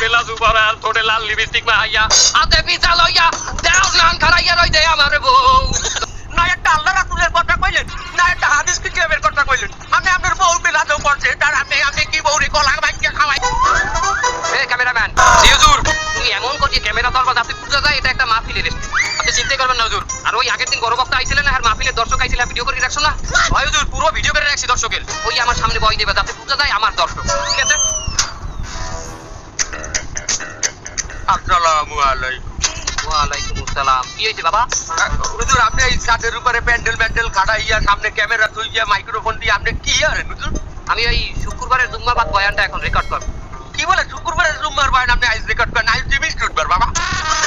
বেলা দুবার আর থোড়ে লাল লিপস্টিক মাহাইয়া হাতে পিছা লইয়া দেও নান খারাইয়া রই দে আমার বউ। না একটা আল্লাহ রাসুলের কথা কইলেন না একটা হাদিস কিতাবের কথা কইলেন। আমি আপনার বউ বিলাতেও করছে তার আমি আমি কি বউরে কলা ভাইকে খাওয়াই? এ ক্যামেরাম্যান জি হুজুর তুমি এমন করছি ক্যামেরা ধরবা যাতে বুঝা যায় এটা একটা মাহফিলের আপনি চিন্তাই করবেন না হুজুর। আর ওই আগের দিন বড় বক্তা আইছিলেন না আর মাহফিলের দর্শক আইছিল ভিডিও করে রাখছো না? ভাই হুজুর পুরো ভিডিও করে রাখছি দর্শকের। ওই আমার সামনে বই দেবে যাতে বুঝা যায় আমার দর্শক। ঠিক আছে? আসসালামু আলাইকুম। ওয়ালাইকুম আসসালাম। কি হয়েছে বাবা? হুজুর আপনি এই ছাদের উপরে প্যান্ডেল প্যান্ডেল খাড়াইয়া সামনে ক্যামেরা থইয়া মাইক্রোফোন দিয়ে আপনি কি আরেন হুজুর? আমি ওই শুক্রবারের জুম্মাবাদ বয়ানটা এখন রেকর্ড করব। কি বলে শুক্রবারের জুম্মার বাইন আপনি আইস রেকর্ড করেন? আইস টিভি স্টুডবার বাবা।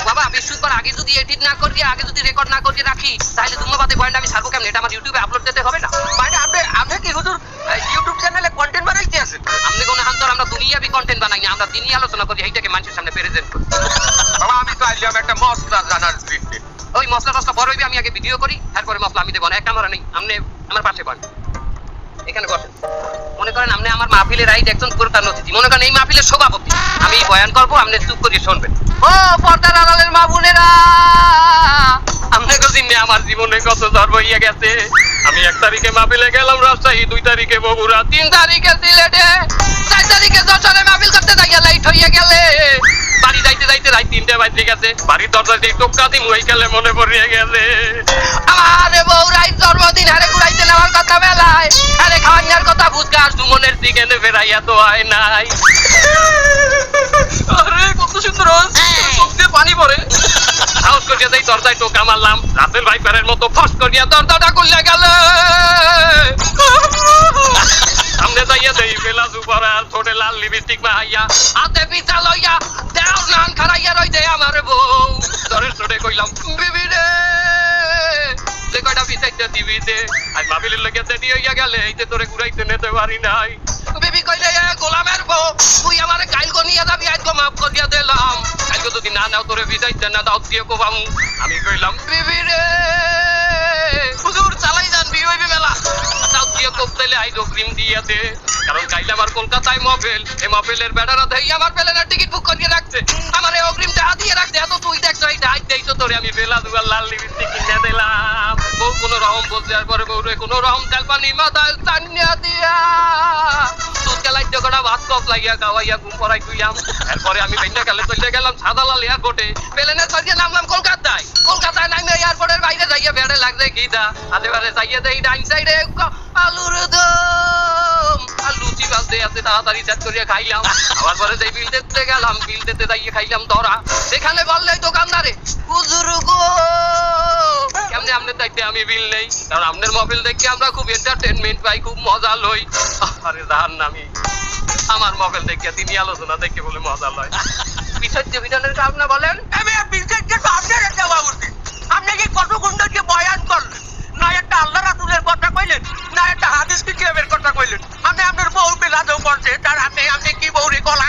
বাবা বৃহস্পতিবার আগে যদি এডিট না করি আগে যদি রেকর্ড না করে রাখি তাহলে জুম্মাবাদে বয়ানটা আমি ছাড়বো কেমন? এটা আমার ইউটিউবে আপলোড দিতে হবে না? আমরা দিনই আলোচনা করি, এইটাকে মানুষের সামনে প্রেজেন্ট করি। বাবা, আমি তো আইলাম একটা মশলা জানার দৃষ্টি ওই মশলা টসলা বড় আমি আগে ভিডিও করি, তারপরে মশলা আমি দেবো না। একটা আমার নেই আপনি আমার পাশে পান এখানে বসেন। মনে করেন আপনি আমার মাহফিলের রাইট একজন প্রধান অতিথি মনে করেন এই মাহফিলের সভাপতি। আমি বয়ান করব আপনি চুপ করিয়ে শুনবেন। ও, পর্দার আড়ালের মা বোনেরা! আপনাকে চিনে আমার জীবনে কত ধর্ম হইয়া গেছে। আমি এক তারিখে মাহফিলে গেলাম রাজশাহী, দুই তারিখে বগুড়া, তিন তারিখে সিলেটে। যাইয়া লাইট হইয়া গেলে। বাড়ি যাইতে যাইতে রাত তিনটে বাজে গেছে। বাড়ির দরজা দিয়ে টোকা দিম গেলে মনে পড়িয়া গেছে আমারে বউ রাইত জন্মদিন হারে ঘুরাইতে নেওয়ার কথা বেলায়। আরে খাওয়ার কথা বুঝগাস দুমনের দিকে ফেরাইয়া তো হয় নাই। আরে কত সুন্দর চোখ দিয়ে পানি পড়ে। সাহস করিয়া যাই দরজায় টোকা মারলাম রাতের ভাইপারের মতো ফস করিয়া দরজাটা খুললে গেল সামনে যাইয়া দেই বেলা দুপুর আর লিপস্টিক মাহাইয়া হাতে পিছা লইয়া দেও নান খারাইয়া রই দে আমার বউ ধরে ঠোঁটে কইলাম বিবি রে যে কয়টা পিছাইতে দিবি দে আর মাবিলের লগে দেরি হইয়া গেলে এই যে তোরে ঘুরাইতে নিতে পারি নাই বিবি কইলে গোলামের বউ তুই আমারে কাইল গো নিয়ে যাবি আজকে মাফ করিয়া দিলাম কালকে যদি না নাও তোরে বিজাইতে না দাও দিয়ে কোবাম আমি কইলাম বিবি রে দাও দিয়ে কোপ দিলে আই দে কারণ কাইলে আমার কলকাতায় মফেল এই মফেলের বেটারা দেই আমার প্লেনের টিকিট বুক করিয়ে রাখছে। আমার এই অগ্রিম টাকা দিয়ে রাখছে। এত তুই দেখছ এই ডাইট দেই তো তোরে আমি বেলা দুবার লাল লিপস্টিক কিনে দিলাম। বউ কোনো রকম বলছে, আর পরে বউ রে কোনো রকম তেল পানি মাথায় টানিয়া দিয়া। কপ লাগিয়া খাওয়াইয়া ঘুম পড়াই তুইলাম এরপরে আমি বেন্যা গেলে চলে গেলাম সাদালাল এয়ারপোর্টে প্লেনের সাজিয়ে নামলাম কলকাতায় কলকাতায় নামে এয়ারপোর্টের বাইরে যাইয়া বেড়ে লাগছে গীতা। আশেপাশে যাইয়া দেই ডাইন সাইডে আলুর লুচি বাজতে আছে, তাড়াতাড়ি সেট করিয়া খাইলাম। আবার পরে যেই বিল দিতে গেলাম, বিল দিতে যাইয়ে খাইলাম ধরা। সেখানে বললে দোকানদারে, হুজুর কেমনে আপনার দেখতে আমি বিল নেই? কারণ আপনার মোবাইল দেখে আমরা খুব এন্টারটেনমেন্ট পাই, খুব মজা লই। আরে জাহান নামি আমার মোবাইল দেখে তিনি আলোচনা দেখে বলে মজা লয়। বিষয় বিধানের কারণে বলে আপনাকে কত গুন্ডা দিয়ে বয়ান করলেন? না একটা আল্লাহ রাতুলের কথা কইলেন, না একটা হাদিস কিতাবের কথা কইলেন। আপনি আপনার বউ বেলা দেও করছে তার আপনি আপনি কি বউরে গলা